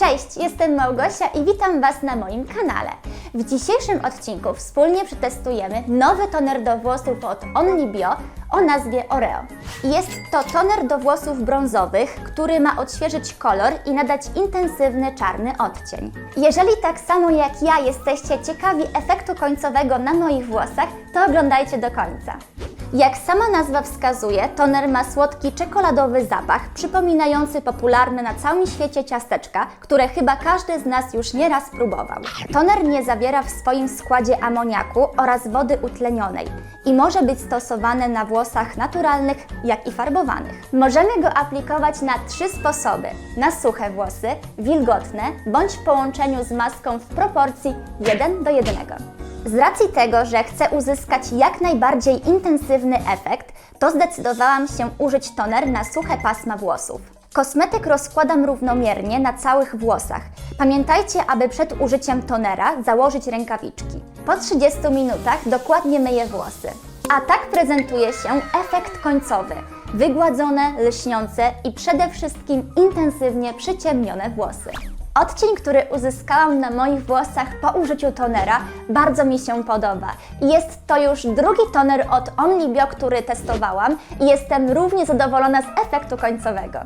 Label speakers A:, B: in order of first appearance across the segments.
A: Cześć, jestem Małgosia i witam Was na moim kanale. W dzisiejszym odcinku wspólnie przetestujemy nowy toner do włosów od Only Bio o nazwie Oreo. Jest to toner do włosów brązowych, który ma odświeżyć kolor i nadać intensywny czarny odcień. Jeżeli tak samo jak ja jesteście ciekawi efektu końcowego na moich włosach, to oglądajcie do końca. Jak sama nazwa wskazuje, toner ma słodki czekoladowy zapach, przypominający popularne na całym świecie ciasteczka, które chyba każdy z nas już nieraz próbował. Toner nie zawiera w swoim składzie amoniaku oraz wody utlenionej i może być stosowany na włosach naturalnych, jak i farbowanych. Możemy go aplikować na trzy sposoby: na suche włosy, wilgotne bądź w połączeniu z maską w proporcji 1 do 1. Z racji tego, że chcę uzyskać jak najbardziej intensywny efekt, to zdecydowałam się użyć toner na suche pasma włosów. Kosmetyk rozkładam równomiernie na całych włosach. Pamiętajcie, aby przed użyciem tonera założyć rękawiczki. Po 30 minutach dokładnie myję włosy. A tak prezentuje się efekt końcowy. Wygładzone, lśniące i przede wszystkim intensywnie przyciemnione włosy. Odcień, który uzyskałam na moich włosach po użyciu tonera, bardzo mi się podoba. Jest to już drugi toner od Only Bio, który testowałam i jestem równie zadowolona z efektu końcowego.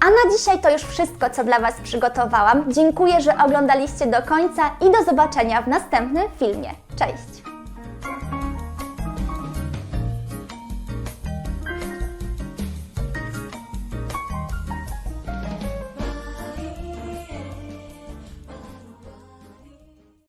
A: A na dzisiaj to już wszystko, co dla Was przygotowałam. Dziękuję, że oglądaliście do końca i do zobaczenia w następnym filmie. Cześć!